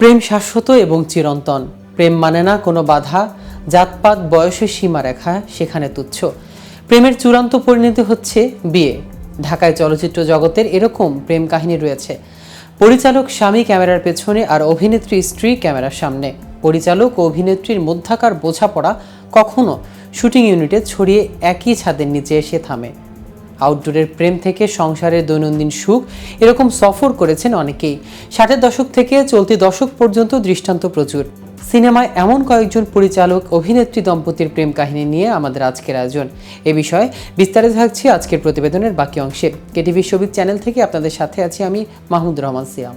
প্রেম শাশ্বত এবং চিরন্তন। প্রেম মানে না কোনো বাধা, জাতপাত, বয়সের সীমারেখা, সেখানে তুচ্ছ। প্রেমের চূড়ান্ত পরিণতি হচ্ছে বিয়ে। ঢাকায় চলচ্চিত্র জগতের এরকম প্রেম কাহিনী রয়েছে। পরিচালক স্বামী ক্যামেরার পেছনে আর অভিনেত্রী স্ত্রী ক্যামেরার সামনে। পরিচালক ও অভিনেত্রীর মধ্যাকার বোঝাপড়া কখনো শুটিং ইউনিটে ছড়িয়ে একই ছাদের নিচে এসে থামে। আউটডোরের প্রেম থেকে সংসারের দৈনন্দিন সুখ এরকম সফর করেছেন অনেকেই। ষাটের দশক থেকে চলতি দশক পর্যন্ত দৃষ্টান্ত প্রচুর। সিনেমায় এমন কয়েকজন পরিচালক, অভিনেত্রী দম্পতির প্রেম কাহিনী নিয়ে আমাদের আজকের আয়োজন। এ বিষয়ে বিস্তারিত থাকছি আজকের প্রতিবেদনের বাকি অংশে। কেটিভি সবিত চ্যানেল থেকে আপনাদের সাথে আছি আমি মাহমুদ রহমান সিয়াম।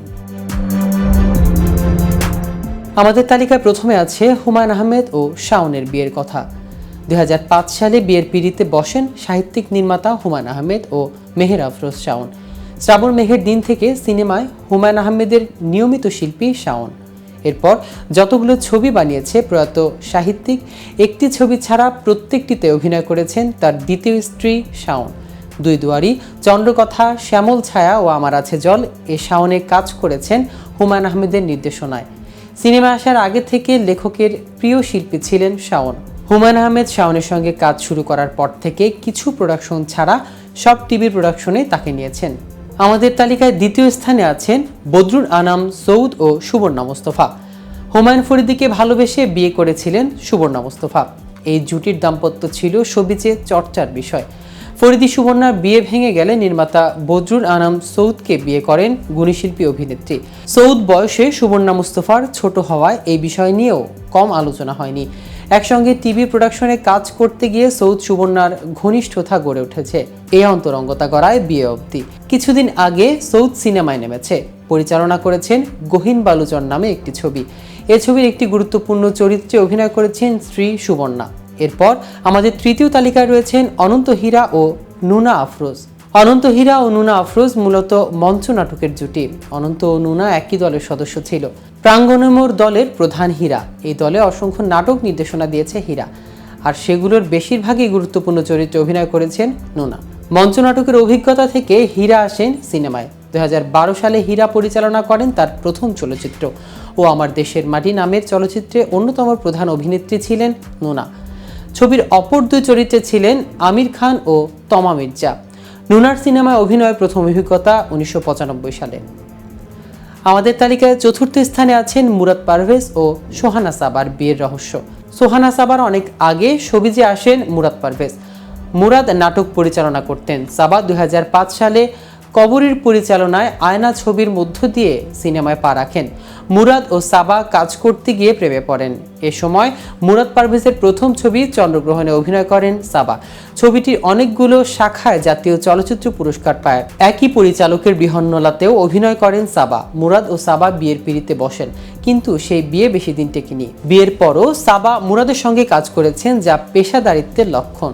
আমাদের তালিকায় প্রথমে আছে হুমায়ুন আহমেদ ও শাওনের বিয়ের কথা। দুই হাজার পাঁচ সালে বিয়ের পিড়িতে বসেন সাহিত্যিক নির্মাতা হুমায়ুন আহমেদ ও মেহের আফরোজ শাওন। শ্রাবণ মেঘের দিন থেকে সিনেমায় হুমায়ুন আহমেদের নিয়মিত শিল্পী শাওন। এরপর যতগুলো ছবি বানিয়েছে প্রয়াত সাহিত্যিক, একটি ছবি ছাড়া প্রত্যেকটিতে অভিনয় করেছেন তার দ্বিতীয় স্ত্রী শাওন। দুই দুয়ারি, চন্দ্রকথা, শ্যামল ছায়া ও আমার আছে জল এ শাওনে কাজ করেছেন হুমায়ুন আহমেদের নির্দেশনায়। সিনেমা আসার আগে থেকে লেখকের প্রিয় শিল্পী ছিলেন শাওন। হুমায়ুন আহমেদ শাওনের সঙ্গে কাজ শুরু করার পর থেকে কিছু প্রোডাকশন ছাড়া সব টিভি প্রোডাকশনে তাকে নিয়েছেন। আমাদের তালিকায় দ্বিতীয় স্থানে আছেন বদরুল আনাম, সৌদ ও সুবর্ণা মোস্তফা। হুমায়ুন ফরিদিকে ভালোবেসে বিয়ে করেছিলেন সুবর্ণা মোস্তফা। এই জুটির দাম্পত্য ছিল সবিচে চর্চার বিষয়। ফরিদি সুবর্ণার বিয়ে ভেঙে গেলে নির্মাতা বদরুল আনাম সৌদকে বিয়ে করেন গুণীশিল্পী অভিনেত্রী। সৌদ বয়সে সুবর্ণা মুস্তফার ছোট হওয়ায় এই বিষয় নিয়েও কম আলোচনা হয়নি। একসঙ্গে টিভি প্রোডাকশনে কাজ করতে গিয়ে সৌদ সুবর্ণার ঘনিষ্ঠতা গড়ে উঠেছে। এই অন্তরঙ্গতা গড়ায় বিয়ে অবধি। কিছুদিন আগে সৌদ সিনেমায় নেমেছে। পরিচালনা করেছেন গহীন বালুচর নামে একটি ছবি। এ ছবির একটি গুরুত্বপূর্ণ চরিত্রে অভিনয় করেছেন শ্রী সুবর্ণা। এরপর আমাদের তৃতীয় তালিকায় রয়েছেন অনন্ত হীরা ও নুনা আফরোজ। অনন্ত হীরা ও নুনা আফরোজ মূলত মঞ্চ নাটকের জুটি। অনন্ত ও নুনা একই দলের সদস্য ছিল। প্রাঙ্গণমোর দলের প্রধান হীরা। এই দলে অসংখ্য নাটক নির্দেশনা দিয়েছে হীরা। আর সেগুলোর বেশিরভাগই গুরুত্বপূর্ণ চরিত্রে অভিনয় করেছেন নোনা। মঞ্চ নাটকের অভিজ্ঞতা থেকে হীরা আসেন সিনেমায়। দুই হাজার বারো সালে হীরা পরিচালনা করেন তার প্রথম চলচ্চিত্র। ও আমার দেশের মাটি নামের চলচ্চিত্রে অন্যতম প্রধান অভিনেত্রী ছিলেন নোনা। ছবির অপর দুই চরিত্রে ছিলেন আমির খান ও তমা মির্জা। নুনার সিনেমায় অভিনয়ের প্রথম অভিজ্ঞতা উনিশশো পঁচানব্বই সালে। আমাদের তালিকায় চতুর্থ স্থানে আছেন মুরাদ পারভেজ ও সোহানা সাবার বিয়ের রহস্য। সোহানা সাবার অনেক আগে সবিজে আসেন মুরাদ পারভেজ। মুরাদ নাটক পরিচালনা করতেন। সাবা দুই হাজার পাঁচ সালে কবরীর পরিচালনায় আয়না ছবির মধ্য দিয়ে সিনেমায় পা রাখেন। মুরাদ ও সাবা কাজ করতে গিয়ে প্রেমে পড়েন। এ সময় মুরাদ পারভেজের প্রথম ছবি চন্দ্রগ্রহণে অভিনয় করেন সাবা। ছবিটির অনেকগুলো শাখায় জাতীয় চলচ্চিত্র পুরস্কার পায়। একই পরিচালকের বিহন্নলাতেও অভিনয় করেন সাবা। মুরাদ ও সাবা বিয়ের পিড়িতে বসেন, কিন্তু সেই বিয়ে বেশি দিন টেকেনি। বিয়ের পরও সাবা মুরাদের সঙ্গে কাজ করেছেন যা পেশাদারিত্বের লক্ষণ।